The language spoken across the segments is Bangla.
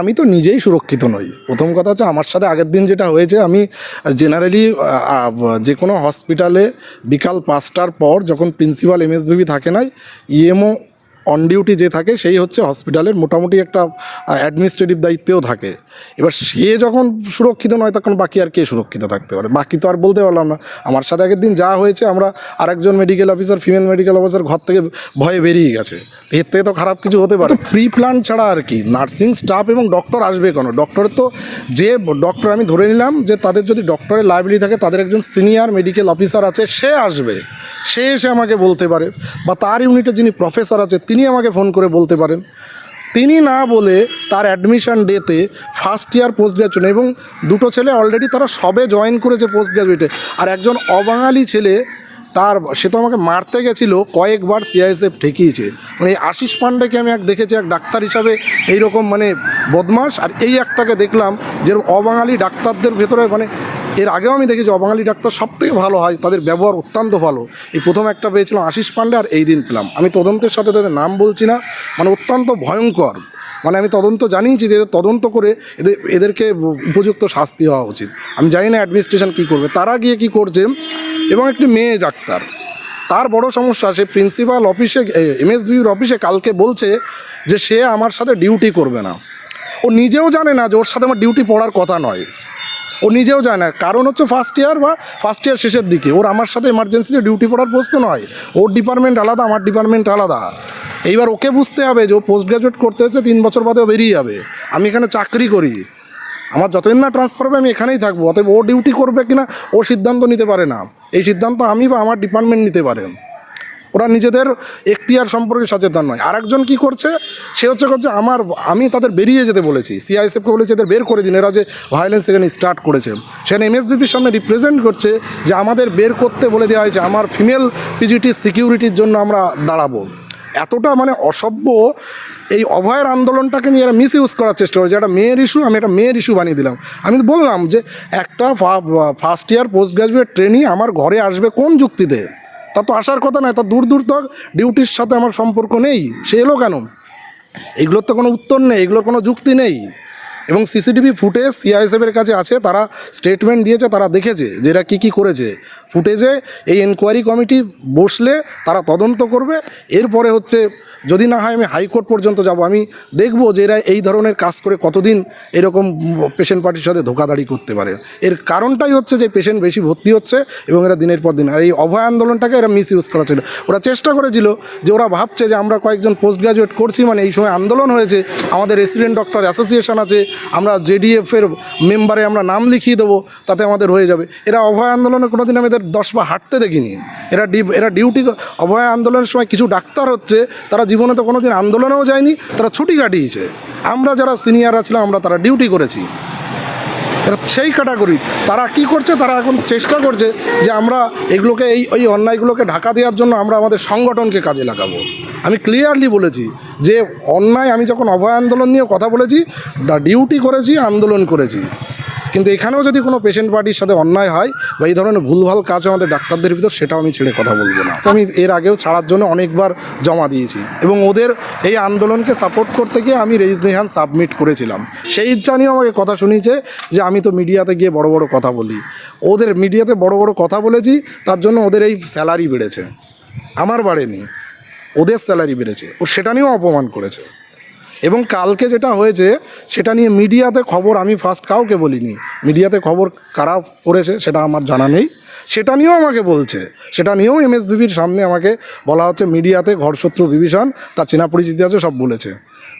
আমি তো নিজেই সুরক্ষিত নই। প্রথম কথা হচ্ছে আমার সাথে আগের দিন যেটা হয়েছে, আমি জেনারেলি যে কোনো হসপিটালে বিকাল পাঁচটার পর যখন প্রিন্সিপাল এমএসবিবি থাকে নাই ইএমও অন ডিউটি যে থাকে, সেই হচ্ছে হসপিটালের মোটামুটি একটা অ্যাডমিনিস্ট্রেটিভ দায়িত্বেও থাকে। এবার সে যখন সুরক্ষিত নয়, তখন বাকি আর কে সুরক্ষিত থাকতে পারে? বাকি তো আর বলতে পারলাম না। আমার সাথে আগের দিন যা হয়েছে, আমরা আরেকজন medical officer female medical officer ঘর থেকে ভয়ে বেরিয়ে গেছে। এর থেকে তো খারাপ কিছু হতে পারে। প্রি প্ল্যান ছাড়া আর কি? নার্সিং স্টাফ এবং ডক্টর আসবে কেন? ডক্টরের তো যে ডক্টর আমি ধরে নিলাম যে, তাদের যদি ডক্টরের লাইব্রেরি থাকে, তাদের একজন সিনিয়র মেডিকেল অফিসার আছে, সে আসবে। সে এসে আমাকে বলতে পারে। বা তার ইউনিটে যিনি প্রফেসর আছে তিনি আমাকে ফোন করে বলতে পারেন। তিনি না বলে তার অ্যাডমিশান ডেতে ফার্স্ট ইয়ার পোস্ট গ্র্যাজুয়েট এবং দুটো ছেলে অলরেডি তারা সবে জয়েন করেছে পোস্ট গ্র্যাজুয়েটে আর একজন অবাঙালি ছেলে তার সে তো আমাকে মারতে গেছিল, কয়েকবার সিআইএসএফ ঠেকিয়েছে। মানে এই আশিস পান্ডেকে আমি এক দেখেছি, এক ডাক্তার হিসাবে এইরকম মানে বদমাস আর এই একটাকে দেখলাম, যে অবাঙালি ডাক্তারদের ভেতরে মানে এর আগেও আমি দেখেছি, অবাঙালি ডাক্তার সব থেকে ভালো হয়, তাদের ব্যবহার অত্যন্ত ভালো। এই প্রথম একটা পেয়েছিলাম আশিস পান্ডে আর এই দিন পেলাম। আমি তদন্তের সাথে তাদের নাম বলছি না মানে অত্যন্ত ভয়ঙ্কর। মানে আমি তদন্ত জানিয়েছি যে তদন্ত করে এদের, এদেরকে উপযুক্ত শাস্তি হওয়া উচিত। আমি জানি না অ্যাডমিনিস্ট্রেশন কী করবে। তারা গিয়ে কী করছে এবং একটি মেয়ে ডাক্তার। তার বড় সমস্যা, সে প্রিন্সিপাল অফিসে এমএসবির অফিসে কালকে বলছে যে সে আমার সাথে ডিউটি করবে না। ও নিজেও জানে না যে ওর সাথে আমার ডিউটি পড়ার কথা নয়। ও নিজেও জানে না। কারণ হচ্ছে ফার্স্ট ইয়ার বা ফার্স্ট ইয়ার শেষের দিকে ওর আমার সাথে এমার্জেন্সিতে ডিউটি পড়ার প্রশ্ন নয়। ওর ডিপার্টমেন্ট আলাদা, আমার ডিপার্টমেন্ট আলাদা। এইবার ওকে বুঝতে হবে যে ও পোস্ট গ্রাজুয়েট করতে হচ্ছে তিন বছর বাদেও বেরিয়ে যাবে। আমি এখানে চাকরি করি। আমার যতদিন না ট্রান্সফার হবে, আমি এখানেই থাকব। অতএব ও ডিউটি করবে কিনা, ও সিদ্ধান্ত নিতে পারে না। এই সিদ্ধান্ত আমি বা আমার ডিপার্টমেন্ট নিতে পারে। ওরা নিজেদের এখতিয়ার সম্পর্কে সচেতন নয়। আর একজন কী করছে, সে হচ্ছে করছে আমার, আমি তাদের বেরিয়ে যেতে বলেছি। সিআইএসএফকে বলেছি এদের বের করে দিন। এরা যে ভায়োলেন্স এখানে স্টার্ট করেছে। সেখানে এমএসবিপির সামনে রিপ্রেজেন্ট করছে যে, আমাদের বের করতে বলে দেওয়া হয়েছে, আমার ফিমেল পিজিটি সিকিউরিটির জন্য আমরা দাঁড়াবো। এতটা মানে অসভ্য এই অভয়ের আন্দোলনটাকে নিয়ে এরা মিস ইউজ করার চেষ্টা করেছে। একটা মেয়ের ইস্যু আমি একটা মেয়ের ইস্যু বানিয়ে দিলাম। আমি তো বললাম যে একটা first year post graduate trainee আমার ঘরে আসবে কোন যুক্তিতে? তা তো আসার কথা নয়, তা দূর দূর তক ডিউটির সাথে আমার সম্পর্ক নেই, সে এলো কেন? এগুলোর তো কোনো উত্তর নেই, এগুলোর কোনো যুক্তি নেই। এবং সিসিটিভি ফুটেজ সিআইএসএফের কাছে আছে, তারা স্টেটমেন্ট দিয়েছে, তারা দেখেছে যে এরা কী কী করেছে। ফুটেজে এই এনকোয়ারি কমিটি বসলে তারা তদন্ত করবে, এরপরে হচ্ছে যদি না হয় আমি হাইকোর্ট পর্যন্ত যাব। আমি দেখব যে এরা এই ধরনের কাজ করে কতদিন এরকম পেশেন্ট পার্টির সাথে ধোকাধাড়ি করতে পারে। এর কারণটাই হচ্ছে যে পেশেন্ট বেশি ভর্তি হচ্ছে এবং এরা দিনের পর দিন। আর এই অভয় আন্দোলনটাকে এরা মিস ইউজ করা ছিল। ওরা চেষ্টা করেছিল যে ওরা ভাবছে যে আমরা কয়েকজন পোস্ট গ্রাজুয়েট করছি মানে এই সময় আন্দোলন হয়েছে। আমাদের রেসিডেন্ট ডক্টর অ্যাসোসিয়েশন আছে। আমরা জেডিএফের মেম্বারে আমরা নাম লিখিয়ে দেবো। তাতে আমাদের হয়ে যাবে। এরা অভয় আন্দোলনে কোনো দিন আমি এদের দশ বা হাঁটতে দেখিনি। এরা এরা ডিউটি অভয় আন্দোলনের সময় কিছু ডাক্তার হচ্ছে, তারা জীবনে তো কোনোদিন আন্দোলনেও যায়নি, তারা ছুটি কাটিয়েছে। আমরা যারা সিনিয়ররা ছিলাম, আমরা তারা ডিউটি করেছি। সেই ক্যাটাগরি। তারা কি করছে, তারা এখন চেষ্টা করছে যে আমরা এগুলোকে, এই ওই অন্যায়গুলোকে ঢাকা দেওয়ার জন্য আমরা আমাদের সংগঠনকে কাজে লাগাবো। আমি ক্লিয়ারলি বলেছি যে অন্যায়, আমি যখন অভয় আন্দোলন নিয়ে কথা বলেছি ডিউটি করেছি, আন্দোলন করেছি। কিন্তু এখানেও যদি কোনো পেশেন্ট পার্টির সাথে অন্যায় হয় বা এই ধরনের ভুলভাল কাজ আমাদের ডাক্তারদের ভিতর, সেটাও আমি ছেড়ে কথা বলব না। আমি এর আগেও ছাড়ার জন্য অনেকবার জমা দিয়েছি এবং ওদের এই আন্দোলনকে সাপোর্ট করতে গিয়ে আমি রেজিস্ট্রেশন সাবমিট করেছিলাম। সেইটা নিয়েও আমাকে কথা শুনিয়েছে যে আমি তো মিডিয়াতে গিয়ে বড় বড় কথা বলি। ওদের মিডিয়াতে বড় বড় কথা বলেছি, তার জন্য ওদের এই স্যালারি বেড়েছে। আমার বাড়েনি ওদের স্যালারি বেড়েছে। ও সেটা নিয়েও অপমান করেছে। এবং কালকে যেটা হয়েছে, সেটা নিয়ে মিডিয়াতে খবর আমি ফার্স্ট কাউকে বলিনি। মিডিয়াতে খবর কারা করেছে সেটা আমার জানা নেই। সেটা নিয়েও আমাকে বলছে। সেটা নিয়েও এমএসবিবির সামনে আমাকে বলা হচ্ছে, মিডিয়াতে ঘরশত্রু বিভীষণ, তার চেনা পরিচিতি আছে, সব বলেছে।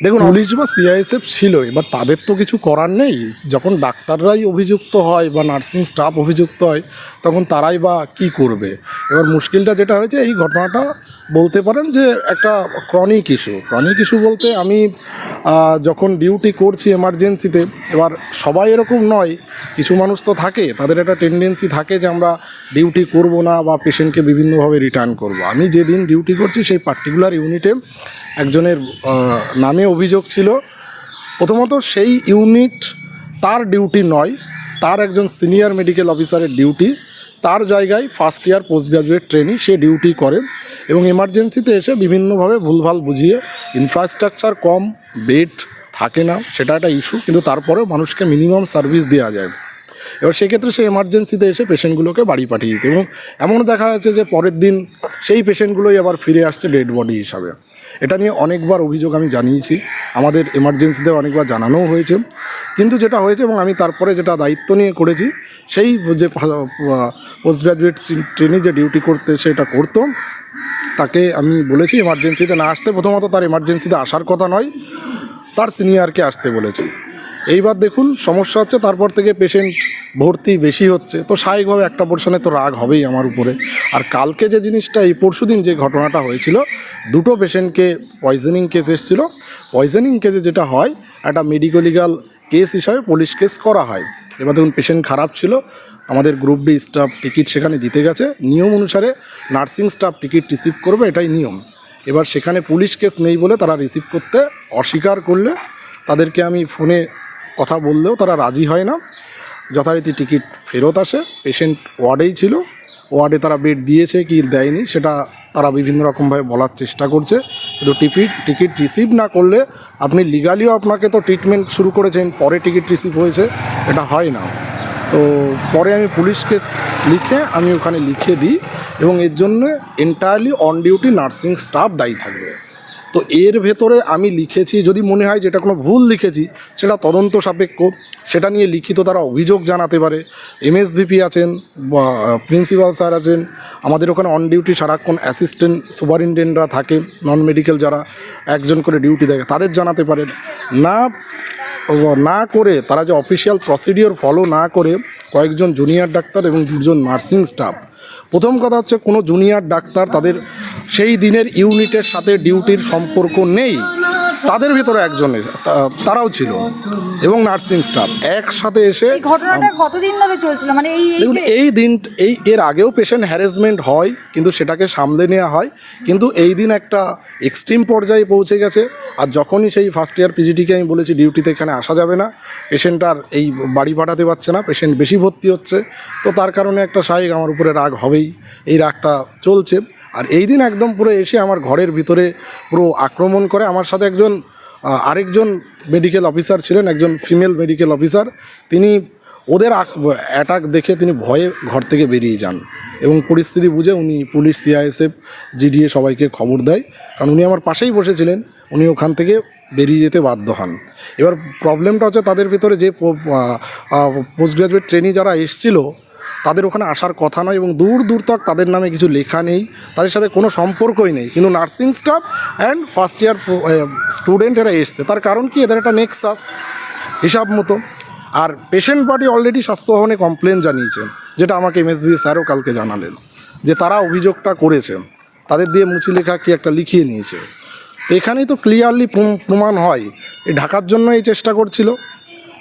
দেখুন, পুলিশ বা সিআইএসএফ ছিল এবার তাদের তো কিছু করার নেই। যখন ডাক্তাররাই অভিযুক্ত হয় বা নার্সিং স্টাফ অভিযুক্ত হয়, তখন তারাই বা কি করবে? এবার মুশকিলটা যেটা হয়েছে, এই ঘটনাটা বলতে পারেন যে একটা ক্রনিক ইস্যু ক্রনিক ইস্যু বলতে আমি যখন ডিউটি করছি এমার্জেন্সিতে এবার সবাই এরকম নয়, কিছু মানুষ তো থাকে, তাদের একটা টেন্ডেন্সি থাকে যে আমরা ডিউটি করব না বা পেশেন্টকে বিভিন্নভাবে রিটার্ন করব। আমি যেদিন ডিউটি করছি, সেই পার্টিকুলার ইউনিটে একজনের নামে অভিযোগ ছিল। প্রথমত সেই ইউনিট তার ডিউটি নয়, তার একজন সিনিয়র মেডিকেল অফিসারের ডিউটি তার জায়গায় first year post graduate training সে ডিউটি করে এবং এমার্জেন্সিতে এসে বিভিন্নভাবে ভুলভাল বুঝিয়ে ইনফ্রাস্ট্রাকচার কম বেড থাকে না, সেটা একটা ইস্যু কিন্তু তারপরেও মানুষকে মিনিমাম সার্ভিস দেওয়া যায়। এবার সেক্ষেত্রে সে এমার্জেন্সিতে এসে পেশেন্টগুলোকে বাড়ি পাঠিয়ে দিতে এবং এমনও দেখা যাচ্ছে যে পরের দিন সেই পেশেন্টগুলোই আবার ফিরে আসছে ডেড বডি হিসাবে। এটা নিয়ে অনেকবার অভিযোগ আমি জানিয়েছি, আমাদের এমার্জেন্সিতে অনেকবার জানানোও হয়েছে। কিন্তু যেটা হয়েছে এবং আমি তারপরে যেটা দায়িত্ব নিয়ে করেছি সেই যে পোস্ট গ্রাজুয়েট ট্রেনে যে ডিউটি করতে সেটা করতো, তাকে আমি বলেছি এমার্জেন্সিতে না আসতে, প্রথমত তার এমার্জেন্সিতে আসার কথা নয়, তার সিনিয়রকে আসতে বলেছি। এইবার দেখুন, সমস্যা হচ্ছে তারপর থেকে পেশেন্ট ভর্তি বেশি হচ্ছে, তো স্বাভাবিকভাবে একটা পোর্শনে তো রাগ হবেই আমার উপরে। আর কালকে যে জিনিসটা, এই পরশু দিন যে ঘটনাটা হয়েছিল, দুটো পেশেন্টকে পয়জনিং কেস এসেছিল। পয়জনিং কেসে যেটা হয়, একটা মেডিকো লিগাল কেস হিসাবে পুলিশ কেস করা হয়। এবার দেখুন পেশেন্ট খারাপ ছিল, আমাদের গ্রুপ ডি স্টাফ টিকিট সেখানে দিতে গেছে। নিয়ম অনুসারে নার্সিং স্টাফ টিকিট রিসিভ করবে, এটাই নিয়ম। এবার সেখানে পুলিশ কেস নেই বলে তারা রিসিভ করতে অস্বীকার করলে, তাদেরকে আমি ফোনে কথা বললেও তারা রাজি হয় না। যথারীতি টিকিট ফেরত আসে পেশেন্ট ওয়ার্ডেই ছিল। ওয়ার্ডে তারা বেড দিয়েছে কি দেয়নি, সেটা তারা বিভিন্ন রকমভাবে বলার চেষ্টা করছে। কিন্তু টিকিট টিকিট রিসিভ না করলে আপনি লিগালিও আপনাকে তো ট্রিটমেন্ট শুরু করেছেন, পরে টিকিট রিসিভ হয়েছে, এটা হয় না। তো পরে আমি পুলিশ কেস লিখে আমি ওখানে লিখে দিই এবং এর জন্য entirely on duty nursing staff দায়ী থাকবে। তো এর ভেতরে আমি লিখেছি, যদি মনে হয় যেটা কোনো ভুল লিখেছি, সেটা তদন্ত সাপেক্ষ। সেটা নিয়ে লিখিত তারা অভিযোগ জানাতে পারে। এমএসভিপি আছেন প্রিন্সিপাল স্যার আছেন, আমাদের ওখানে অন ডিউটি সারাক্ষণ অ্যাসিস্ট্যান্ট সুপারিনটেন্ডেন্টরা থাকে নন মেডিকেল যারা, একজন করে ডিউটি দেখে তাদের জানাতে পারেন। না না করে তারা যে অফিসিয়াল প্রসিডিওর ফলো না করে কয়েকজন জুনিয়র ডাক্তার এবং দুজন নার্সিং স্টাফ প্রথম কথা হচ্ছে কোনো জুনিয়র ডাক্তার তাদের সেই দিনের ইউনিটের সাথে ডিউটির সম্পর্ক নেই। তাদের ভিতরে একজনের তারাও ছিল এবং নার্সিং স্টাফ একসাথে এসে এই ঘটনাটা কতদিন ধরে চলছিল? মানে এই এই দেখুন এই দিন এই এর আগেও পেশেন্ট হ্যারাসমেন্ট হয় কিন্তু সেটাকে সামলে নেওয়া হয়। কিন্তু এই দিন একটা এক্সট্রিম পর্যায়ে পৌঁছে গেছে আর যখনই সেই ফার্স্ট ইয়ার পিজিটিকে আমি বলেছি ডিউটিতে এখানে আসা যাবে না। পেশেন্ট আর এই বাড়ি পাঠাতে পারছে না পেশেন্ট বেশি ভর্তি হচ্ছে। তো তার কারণে একটা স্বাভাবিক আমার উপরে রাগ হবেই। এই রাগটা চলছে। আর এই দিন একদম পুরো এসে আমার ঘরের ভিতরে পুরো আক্রমণ করে আমার সাথে একজন আরেকজন মেডিকেল অফিসার ছিলেন, একজন ফিমেল মেডিকেল অফিসার তিনি ওদের অ্যাটাক দেখে তিনি ভয়ে ঘর থেকে বেরিয়ে যান এবং পরিস্থিতি বুঝে উনি পুলিশ সিআইএসএফ জিডিএ সবাইকে খবর দেয়। কারণ উনি আমার পাশেই বসেছিলেন, উনি ওখান থেকে বেরিয়ে যেতে বাধ্য হন। এবার প্রবলেমটা হচ্ছে তাদের ভিতরে যে পোস্ট গ্রাজুয়েট ট্রেনি যারা এসছিল তাদের ওখানে আসার কথা নয় এবং দূর দূর তক তাদের নামে কিছু লেখা নেই। তাদের সাথে কোনো সম্পর্কই নেই। কিন্তু nursing staff and first year student এরা এসছে। তার কারণ কি? এদের একটা নেক্সাস হিসাব মতো। আর পেশেন্ট পার্টি অলরেডি স্বাস্থ্য ভবনে কমপ্লেন জানিয়েছেন, যেটা আমাকে এমএসবি স্যারও কালকে জানালেন, যে তারা অভিযোগটা করেছেন। তাদের দিয়ে মুচি লেখা কি একটা লিখিয়ে নিয়েছে। এখানেই তো ক্লিয়ারলি প্রমাণ হয়। ঢাকার জন্য এই চেষ্টা করছিল।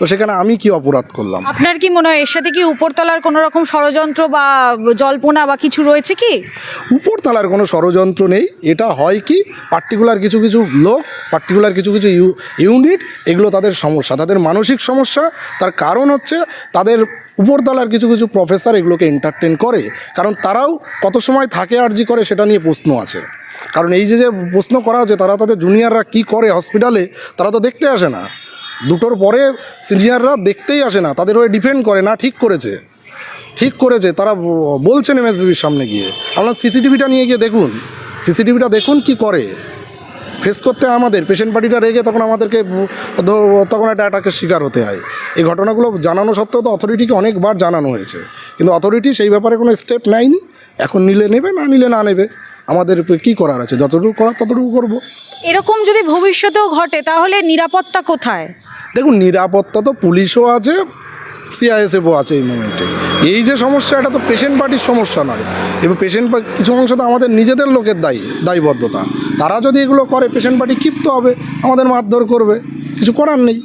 তো সেখানে আমি কি অপরাধ করলাম? আপনার কি মনে হয় এর সাথে কি উপরতলার কোনো রকম ষড়যন্ত্র বা জল্পনা বা কিছু রয়েছে কি? উপরতলার কোনো ষড়যন্ত্র নেই। এটা হয় কি পার্টিকুলার কিছু কিছু লোক পার্টিকুলার কিছু কিছু ইউ- ইউনিট এগুলো তাদের সমস্যা তাদের মানসিক সমস্যা তার কারণ হচ্ছে তাদের উপরতলার কিছু কিছু প্রফেসর এগুলোকে এন্টারটেন করে। কারণ তারাও কত সময় থাকে আর্জি করে সেটা নিয়ে প্রশ্ন আছে। কারণ এই যে যে প্রশ্ন করা হচ্ছে তারা তাদের জুনিয়ররা কি করে হসপিটালে তারা তো দেখতে আসে না। দুটোর পরে সিনিয়ররা দেখতেই আসে না, তাদের হয়ে ডিফেন্ড করে না, ঠিক করেছে। ঠিক করেছে, তারা বলছেন এমএসবির সামনে গিয়ে। আপনার সিসিটিভিটা নিয়ে গিয়ে দেখুন সিসিটিভিটা দেখুন কি করে। ফেস করতে আমাদের পেশেন্ট পার্টিটা রেগে তখন আমাদেরকে তখন একটা অ্যাটাকের শিকার হতে হয়। এই ঘটনাগুলো জানানো সত্ত্বেও তো অথরিটিকে অনেকবার জানানো হয়েছে। কিন্তু অথরিটি সেই ব্যাপারে কোনো স্টেপ নেয়নি। এখন নিলে নেবে, না নিলে না নেবে, আমাদের কি করার আছে? যতটুকু করার ততটুকু করব। এরকম যদি ভবিষ্যতেও ঘটে তাহলে নিরাপত্তা কোথায়? দেখুন নিরাপত্তা তো পুলিশও আছে সিআইএসএফও আছে এই মুমেন্টে এই যে সমস্যা এটা তো পেশেন্ট পার্টির সমস্যা নয়। এবং পেশেন্ট পার্টি কিছু অংশ তো আমাদের নিজেদের লোকের দায়ী দায়বদ্ধতা। তারা যদি এগুলো করে পেশেন্ট পার্টি ক্ষিপ্ত হবে আমাদের মারধর করবে। কিছু করার নেই।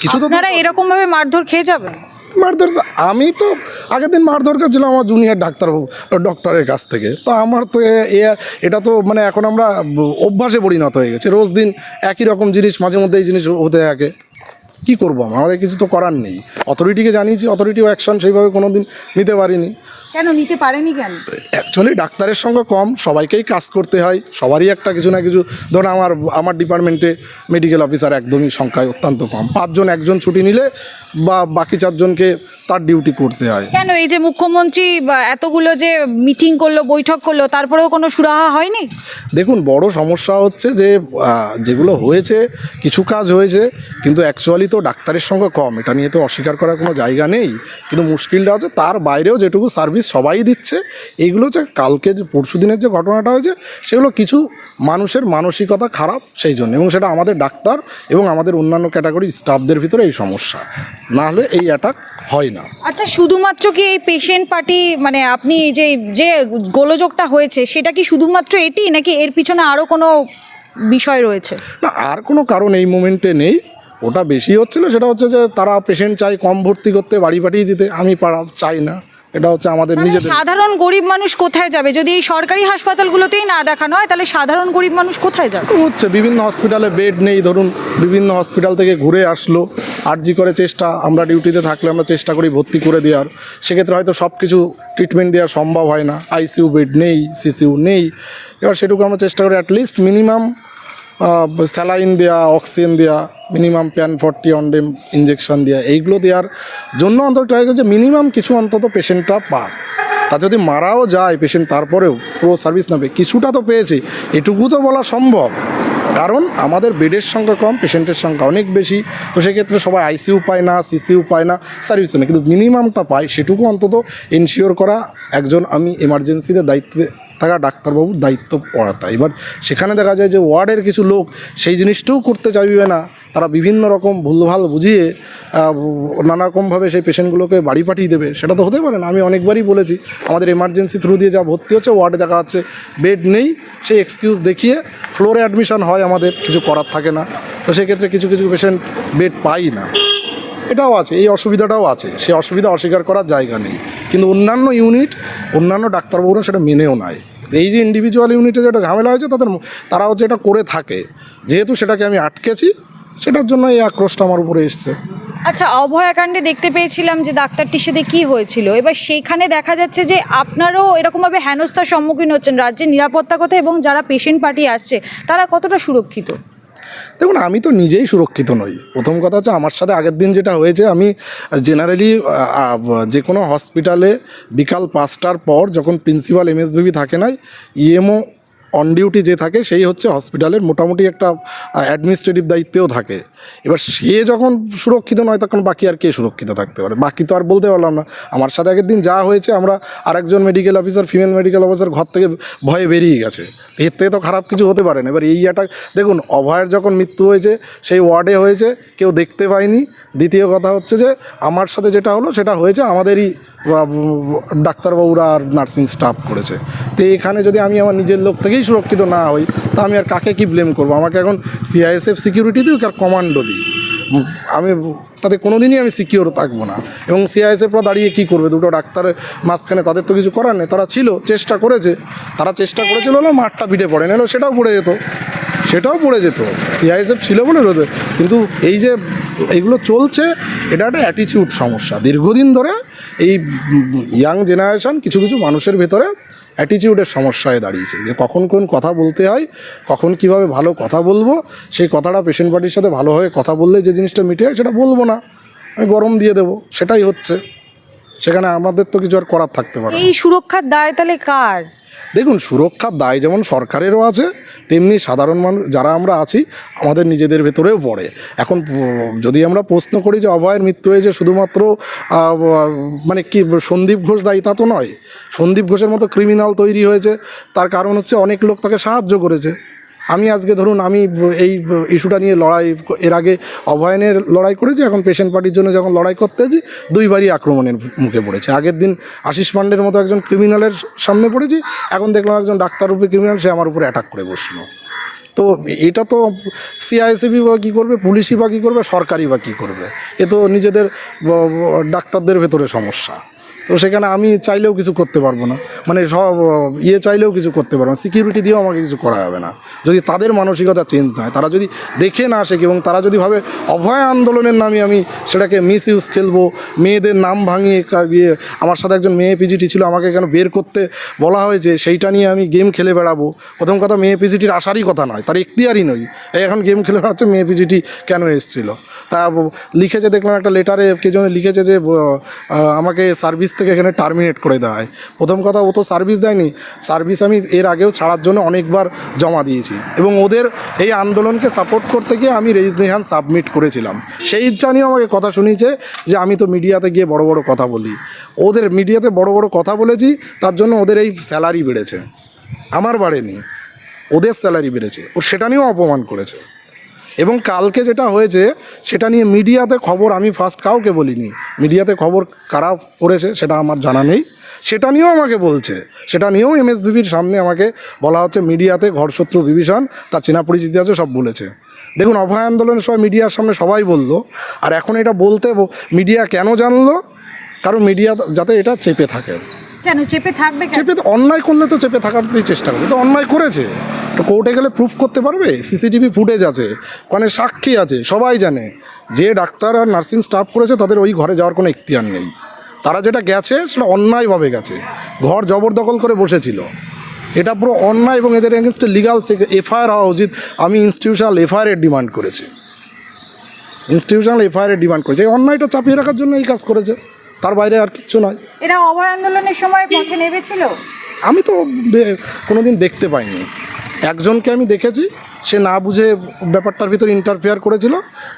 কিছু তো আপনারা এরকম ভাবে মারধর খেয়ে যাবেন? মারধর আমি তো আগের দিন মারধর করেছিলাম আমার জুনিয়র ডাক্তারবাবু ডক্টরের কাছ থেকে। তো আমার তো এ- এটা তো মানে এখন আমরা অভ্যাসে পরিণত হয়ে গেছে। রোজ দিন একই রকম জিনিস মাঝে মধ্যে এই জিনিস হতে থাকে। কি করব আমরা? আমাদের কিছু তো করার নেই। অথরিটিকে জানিয়েছি অথরিটিও অ্যাকশন সেইভাবে কোনো দিন নিতে পারিনি। কেন নিতে পারেনি কেন? অ্যাকচুয়ালি ডাক্তারের সঙ্গে কম সবাইকেই কাজ করতে হয় সবারই একটা কিছু না কিছু। ধরুন আমার আমার ডিপার্টমেন্টে মেডিকেল অফিসার একদমই সংখ্যায় অত্যন্ত কম। পাঁচজন একজন ছুটি নিলে বা বাকি চারজনকে তার ডিউটি করতে হয়। কেন এই যে মুখ্যমন্ত্রী বা এতগুলো যে মিটিং করল বৈঠক করল তারপরেও কোনো সুরাহা হয়নি? দেখুন বড় সমস্যা হচ্ছে যে যেগুলো হয়েছে কিছু কাজ হয়েছে কিন্তু অ্যাকচুয়ালি তো ডাক্তারের সঙ্গে কম। এটা নিয়ে তো অস্বীকার করার কোনো জায়গা নেই। কিন্তু মুশকিলটা হচ্ছে তার বাইরেও যেটুকু সার্ভিস সবাই দিচ্ছে এইগুলো হচ্ছে কালকে যে পরশু দিনের যে ঘটনাটা হয়েছে সেগুলো কিছু মানুষের মানসিকতা খারাপ সেই জন্য। এবং সেটা আমাদের ডাক্তার এবং আমাদের অন্যান্য ক্যাটাগরি স্টাফদের ভিতরে এই সমস্যা। না হলে এই অ্যাটাক হয় না। আচ্ছা শুধুমাত্র কি এই পেশেন্ট পার্টি মানে আপনি যে যে গোলযোগটা হয়েছে সেটা কি শুধুমাত্র এটি নাকি এর পিছনে আরও কোনো বিষয় রয়েছে? না আর কোনো কারণ এই মোমেন্টে নেই। ওটা বেশি হচ্ছিল সেটা হচ্ছে যে তারা পেশেন্ট চাই কম ভর্তি করতে বাড়ি পাঠিয়ে দিতে আমি পারা চাই না। এটা হচ্ছে আমাদের মানে নিজেদের সাধারণ গরিব মানুষ কোথায় যাবে? যদি এই সরকারি হাসপাতালগুলোতেই না দেখানো হয় তাহলে সাধারণ গরিব মানুষ কোথায় যাবে? হচ্ছে বিভিন্ন হসপিটালে বেড নেই ধরুন বিভিন্ন হসপিটাল থেকে ঘুরে আসলো আরজি করে চেষ্টা আমরা ডিউটিতে থাকলে আমরা চেষ্টা করি ভর্তি করে দেওয়ার। সেক্ষেত্রে হয়তো সব কিছু ট্রিটমেন্ট দেওয়া সম্ভব হয় না। আইসিইউ বেড নেই সিসিইউ নেই। এবার সেটুকু আমরা চেষ্টা করি অ্যাটলিস্ট মিনিমাম স্যালাইন দেওয়া অক্সিজেন দেওয়া minimum Pan forty Ondem injection দেওয়া এইগুলো দেওয়ার জন্য অন্তত ট্রাই করছে, মিনিমাম কিছু অন্তত পেশেন্টটা পাক। তা যদি মারাও যায় পেশেন্ট, তারপরেও পুরো সার্ভিস নেবে। কিছুটা তো পেয়েছে, এটুকু তো বলা সম্ভব। কারণ আমাদের বেডের সংখ্যা কম, পেশেন্টের সংখ্যা অনেক বেশি, তো সেক্ষেত্রে সবাই আইসিইউ পায় না, সিসিইউ পায় না, সার্ভিস নেই। কিন্তু মিনিমামটা পায়, সেটুকু অন্তত এনশিওর করা একজন আমি এমার্জেন্সিতে দায়িত্বে থাকা ডাক্তারবাবুর দায়িত্ব পড়াতা এবার সেখানে দেখা যায় যে ওয়ার্ডের কিছু লোক সেই জিনিসটাও করতে চাইবে না। তারা বিভিন্ন রকম ভুলভাল বুঝিয়ে নানারকমভাবে সেই পেশেন্টগুলোকে বাড়ি পাঠিয়ে দেবে। সেটা তো হতে পারে না। আমি অনেকবারই বলেছি, আমাদের এমার্জেন্সি থ্রু দিয়ে যা ভর্তি হচ্ছে, ওয়ার্ডে দেখা যাচ্ছে বেড নেই। সেই এক্সকিউজ দেখিয়ে ফ্লোরে অ্যাডমিশন হয় আমাদের। কিছু করার থাকে না। তো সেক্ষেত্রে কিছু কিছু পেশেন্ট বেড পাই না। এটাও আছে, এই অসুবিধাটাও আছে। সে অসুবিধা অস্বীকার করার জায়গা নেই। কিন্তু অন্যান্য ইউনিট অন্যান্য ডাক্তারবাবুরা সেটা মেনেও নেয়। এই যে ইন্ডিভিজুয়াল ইউনিটে যেটা ঝামেলা হয়েছে, তাদের তারা হচ্ছে এটা করে থাকে। যেহেতু সেটাকে আমি আটকেছি, সেটার জন্য এই আক্রোশটা আমার উপরে এসছে। আচ্ছা অভয়াকাণ্ডে দেখতে পেয়েছিলাম যে ডাক্তারটির সাথে কি হয়েছিল। এবার সেইখানে দেখা যাচ্ছে যে আপনারও এরকমভাবে হেনস্থার সম্মুখীন হচ্ছেন। রাজ্যের নিরাপত্তা কথা এবং যারা পেশেন্ট পার্টি আসছে, তারা কতটা সুরক্ষিত? দেখুন, আমি তো নিজেই সুরক্ষিত নই। প্রথম কথা হচ্ছে আমার সাথে আগের দিন যেটা হয়েছে, আমি জেনারেলি যে কোনো হসপিটালে বিকাল পাঁচটার পর যখন প্রিন্সিপাল এমএসবিবি থাকে নাই ইএমও অন ডিউটি যে থাকে, সেই হচ্ছে হসপিটালের মোটামুটি একটা অ্যাডমিনিস্ট্রেটিভ দায়িত্বেও থাকে। এবার সে যখন সুরক্ষিত নয়, তখন বাকি আর কে সুরক্ষিত থাকতে পারে? বাকি তো আর বলতে পারলাম না। আমার সাথে আগের দিন যা হয়েছে, আমরা আরেকজন medical officer female medical officer ঘর থেকে ভয়ে বেরিয়ে গেছে। এর থেকে তো খারাপ কিছু হতে পারে না। এবার এই অ্যাটাক দেখুন, অভয়ের যখন মৃত্যু হয়েছে, সেই ওয়ার্ডে হয়েছে, কেউ দেখতে পায়নি। দ্বিতীয় কথা হচ্ছে যে, আমার সাথে যেটা হলো, সেটা হয়েছে আমাদেরই ডাক্তারবাবুরা আর নার্সিং স্টাফ করেছে। তো এখানে যদি আমি আমার নিজের লোক থেকেই সুরক্ষিত না হই, তা আমি আর কাকে কি ব্লেম করব? আমাকে এখন সিআইএসএফ সিকিউরিটি দিই আর কমান্ডো দিই আমি, তাতে কোনো দিনই আমি সিকিওর থাকব না। এবং সিআইএসএফরা দাঁড়িয়ে কী করবে? দুটো ডাক্তারের মাঝখানে তাদের তো কিছু করার নেই। তারা ছিল, চেষ্টা করেছে। তারা চেষ্টা করেছিল হলো মাঠটা পিঠে পড়ে। নাহলে সেটাও পড়ে যেত। সেটাও পড়ে যেত। সিআইএসএফ ছিল বলে কিন্তু এই যে এইগুলো চলছে এটা একটা অ্যাটিচিউড সমস্যা। দীর্ঘদিন ধরে এই ইয়াং জেনারেশন কিছু কিছু মানুষের ভেতরে অ্যাটিচিউডের সমস্যা হয়ে দাঁড়িয়েছে যে কখন কোন কথা বলতে হয় কখন কীভাবে ভালো কথা বলব সেই কথাটা পেশেন্ট পার্টির সাথে ভালোভাবে কথা বললে যে জিনিসটা মিটে হয় সেটা বলব না। আমি গরম দিয়ে দেবো সেটাই হচ্ছে। সেখানে আমাদের তো কিছু আর করার থাকতে পারে। এই সুরক্ষার দায় তাহলে কার? দেখুন সুরক্ষার দায় যেমন সরকারেরও আছে তেমনি সাধারণ মানুষ, যারা আমরা আছি, আমাদের নিজেদের ভেতরেও পড়ে। এখন যদি আমরা প্রশ্ন করি যে অভয়ের মৃত্যু হয়েছে শুধুমাত্র মানে কি, সন্দীপ ঘোষ দায়ী তা তো নয়। সন্দীপ ঘোষের মতো ক্রিমিনাল তৈরি হয়েছে, তার কারণ হচ্ছে অনেক লোক তাকে সাহায্য করেছে। আমি আজকে ধরুন আমি এই ইস্যুটা নিয়ে লড়াই এর আগে অভয়নের লড়াই করেছি, এখন পেশেন্ট পার্টির জন্য যখন লড়াই করতে যাচ্ছি, দুইবারই আক্রমণের মুখে পড়েছে। আগের দিন আশিস পান্ডের মতো একজন ক্রিমিনালের সামনে পড়েছি, এখন দেখলাম একজন ডাক্তার রূপে ক্রিমিনাল সে আমার উপরে অ্যাটাক করে বসল। তো এটা তো সিআইসিবি বা কী করবে, পুলিশই বা কী করবে সরকারি বা কী করবে? এ তো নিজেদের ডাক্তারদের ভেতরে সমস্যা। তো সেখানে আমি চাইলেও কিছু করতে পারব না। মানে সব ইয়ে চাইলেও কিছু করতে পারব না। সিকিউরিটি দিয়েও আমাকে কিছু করা যাবে না। যদি তাদের মানসিকতা চেঞ্জ না হয়, তারা যদি দেখে না আসে এবং তারা যদি ভাবে অভয় আন্দোলনের নামে আমি সেটাকে মিস ইউজ খেলব, মেয়েদের নাম ভাঙিয়ে ইয়ে আমার সাথে একজন মেয়ে পিজিটি ছিল, আমাকে কেন বের করতে বলা হয়েছে, সেইটা নিয়ে আমি গেম খেলে বেড়াবো। প্রথম কথা, মেয়ে পিজিটির আসারই কথা নয়, তার এখতিয়ারই নই এখন গেম খেলে বেড়াচ্ছে, মেয়ে পিজিটি কেন এসেছিল? তা লিখেছে, দেখলাম একটা লেটারে কে যেন লিখেছে যে আমাকে সার্ভিস থেকে এখানে টার্মিনেট করে দেওয়া হয় প্রথম কথা, ও তো সার্ভিস দেয়নি। সার্ভিস আমি এর আগেও ছাড়ার জন্য অনেকবার জমা দিয়েছি। এবং ওদের এই আন্দোলনকে সাপোর্ট করতে গিয়ে আমি রেজিগনেশন সাবমিট করেছিলাম। সেইটা নিয়ে আমাকে কথা শুনিয়েছে যে, আমি তো মিডিয়াতে গিয়ে বড় বড় কথা বলি। ওদের মিডিয়াতে বড় বড় কথা বলেছি, তার জন্য ওদের এই স্যালারি বেড়েছে। আমার বাড়েনি ওদের স্যালারি বেড়েছে। ও সেটা নিয়েও অপমান করেছে। এবং কালকে যেটা হয়েছে, সেটা নিয়ে মিডিয়াতে খবর আমি ফার্স্ট কাউকে বলিনি। মিডিয়াতে খবর কারা করেছে সেটা আমার জানা নেই। সেটা নিয়েও আমাকে বলছে। সেটা নিয়েও এমএসবিবির সামনে আমাকে বলা হচ্ছে, মিডিয়াতে ঘরশত্রু বিভীষণ, তার চেনা পরিচিতি আছে, সব বলেছে। দেখুন, অভয় আন্দোলনের সময় মিডিয়ার সামনে সবাই বলল, আর এখন এটা বলতে মিডিয়া কেন জানলো? কারণ মিডিয়া যাতে এটা চেপে থাকে। কেন? চেপে থাকবে চেপে তো অন্যায় করলে তো চেপে থাকারই চেষ্টা করবে তো অন্যায় করেছে। তো কোর্টে গেলে প্রুফ করতে পারবে? সিসিটিভি ফুটেজ আছে ওখানে সাক্ষী আছে, সবাই জানে। যে ডাক্তার আর নার্সিং স্টাফ করেছে, তাদের ওই ঘরে যাওয়ার কোনো ইখতিয়ার নেই। তারা যেটা গেছে, সেটা অন্যায়ভাবে গেছে। ঘর জবরদখল করে বসেছিল। এটা পুরো অন্যায় এবং এদের এগেনস্টে লিগাল এফআইআর হওয়া উচিত। আমি ইনস্টিটিউশনাল এফআইআর ডিমান্ড করেছি। ইনস্টিটিউশনাল এফআইআর ডিমান্ড করেছে। এই অন্যায়টা চাপিয়ে রাখার জন্য এই কাজ করেছে। তার বাইরে আর কিচ্ছু নয়। এরা অভয় আন্দোলনের সময় পথে নেমেছিল? আমি তো কোনোদিন দেখতে পাইনি। একজনকে আমি দেখেছি সে না বুঝে ব্যাপারটার ভিতরে ইন্টারফেয়ার করেছিল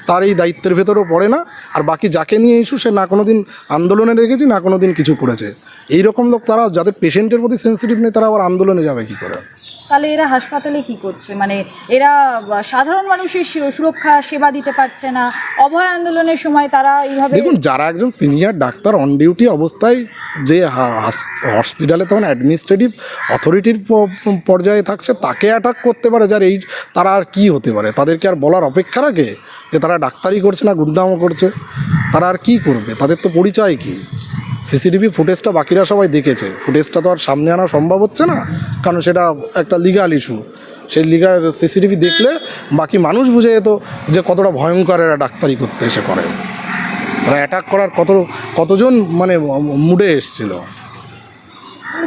তার এই দায়িত্বের ভেতরেও পড়ে না আর বাকি যাকে নিয়ে ইস্যু সে না কোনো দিন আন্দোলনে রেখেছি না কোনো দিন কিছু করেছে। এই রকম লোক তারা যাদের পেশেন্টের প্রতি সেন্সিটিভ নেই তারা আবার আন্দোলনে যাবে কী করে? তাহলে এরা হাসপাতালে কি করছে? মানে এরা সাধারণ মানুষের সুরক্ষা, সেবা দিতে পারছে না। অভয় আন্দোলনের সময় তারা এইভাবে দেখুন, যারা একজন সিনিয়র ডাক্তার অন ডিউটি অবস্থায় যে হাস- হসপিটালে তখন অ্যাডমিনিস্ট্রেটিভ অথরিটির পর্যায়ে থাকছে, তাকে অ্যাটাক করতে পারে যার এই, তারা আর কি হতে পারে? তাদেরকে আর বলার অপেক্ষা রাখে যে তারা ডাক্তারি করছে না, গুন্ডামো করছে, তারা আর কি করবে? তাদের তো পরিচয় কি? সিসিটিভি ফুটেজটা বাকিরা সবাই দেখেছে। ফুটেজটা তো আর সামনে আনা সম্ভব হচ্ছে না, কারণ সেটা একটা লিগাল ইস্যু সেই লিগাল সিসিটিভি দেখলে বাকি মানুষ বুঝে যেত যে কতটা ভয়ঙ্কর এরা ডাক্তারি করতে এসে করে। ওরা অ্যাটাক করার কত, কতজন মানে মুডে এসছিল।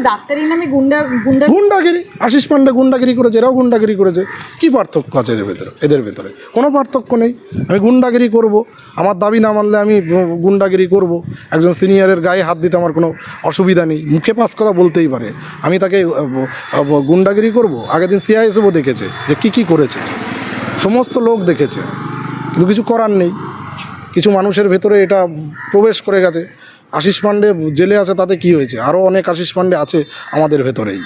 ডাক্তারি গুন্ডা গুন্ডা গুন্ডাগিরি, আশিস পান্ডে গুন্ডাগিরি করেছে, এরাও গুন্ডাগিরি করেছে। কি পার্থক্য আছে এদের ভেতরে? এদের ভেতরে কোনো পার্থক্য নেই। আমি গুন্ডাগিরি করব, আমার দাবি না মানলে আমি গুন্ডাগিরি করব। একজন সিনিয়রের গায়ে হাত দিতে আমার কোনো অসুবিধা নেই। মুখে পাস কথা বলতেই পারে। আমি তাকে গুন্ডাগিরি করব? আগের দিন সিআইএসএফও দেখেছে যে কী কী করেছে। সমস্ত লোক দেখেছে। কিন্তু কিছু করার নেই। কিছু মানুষের ভেতরে এটা প্রবেশ করে গেছে। আশিস পান্ডে জেলে আছে তাতে কি হয়েছে? আরও অনেক আশিস পান্ডে আছে আমাদের ভেতরেই।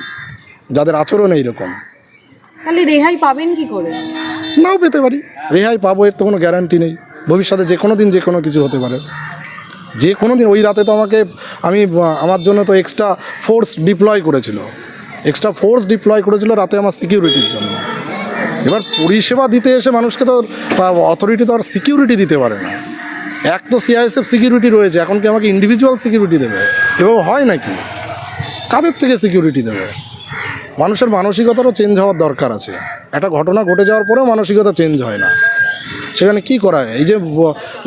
যাদের আচরণ এইরকম। তাহলে রেহাই পাবেন কি করে? নাও পেতে পারি। রেহাই পাবো এর তো কোনো গ্যারান্টি নেই। ভবিষ্যতে যে কোনো দিন যে কোনো কিছু হতে পারে। যে কোনো দিন ওই রাতে তো আমাকে আমি আমার জন্য তো এক্সট্রা ফোর্স ডিপ্লয় করেছিল। এক্সট্রা ফোর্স ডিপ্লয় করেছিল রাতে আমার সিকিউরিটির জন্য। এবার পরিষেবা দিতে এসে মানুষকে তো অথরিটি তো আর সিকিউরিটি দিতে পারে না। এক তো সিআইএসএফ সিকিউরিটি রয়েছে, এখন কি আমাকে ইন্ডিভিজুয়াল সিকিউরিটি দেবে? এভাবে হয় নাকি? কাদের থেকে সিকিউরিটি দেবে? মানুষের মানসিকতারও চেঞ্জ হওয়ার দরকার আছে। একটা ঘটনা ঘটে যাওয়ার পরেও মানসিকতা চেঞ্জ হয় না। সেখানে কি করা হয়? এই যে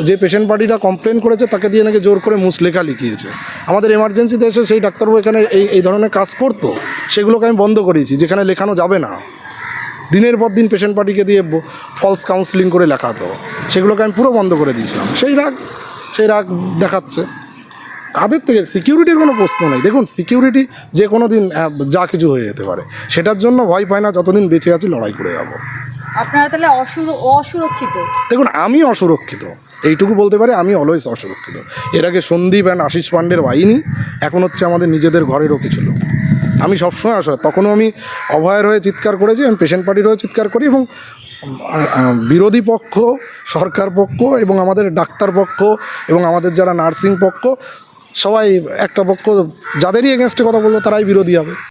যে পেশেন্ট পার্টিটা কমপ্লেন করেছে, তাকে দিয়ে নাকি জোর করে মুসলেখা লিখিয়েছে। আমাদের এমার্জেন্সিতে এসে সেই ডাক্তারবাবু এখানে এই এই ধরনের কাজ করতো, সেগুলোকে আমি বন্ধ করিয়েছি যেখানে লেখানো যাবে না। দিনের পর দিন পেশেন্ট পার্টিকে দিয়ে ফলস কাউন্সিলিং করে লেখাতো। সেগুলোকে আমি পুরো বন্ধ করে দিয়েছিলাম। সেই রাগ সেই রাগ দেখাচ্ছে। কাদের থেকে? সিকিউরিটির কোনো প্রশ্ন নেই। দেখুন সিকিউরিটি যে কোনো দিন যা কিছু হয়ে যেতে পারে। সেটার জন্য ভয় পায় না যতদিন বেঁচে আছি লড়াই করে যাব। আপনারা তাহলে অসুর অসুরক্ষিত? দেখুন আমি অসুরক্ষিত। এইটুকু বলতে পারি আমি অলওয়েজ অসুরক্ষিত। এর আগে সন্দীপ অ্যান্ড আশিস পান্ডের বাহিনী এখন হচ্ছে আমাদের নিজেদের ঘরেরও কিছু লোক। আমি সবসময় আসলে, তখনও আমি অভয়ের হয়ে চিৎকার করেছি, আমি পেশেন্ট পার্টির হয়ে চিৎকার করি এবং বিরোধী পক্ষ, সরকার পক্ষ এবং আমাদের ডাক্তার পক্ষ এবং আমাদের যারা নার্সিং পক্ষ, সবাই একটা পক্ষ, যাদেরই এগেনস্টে কথা বলব তারাই বিরোধী হবে।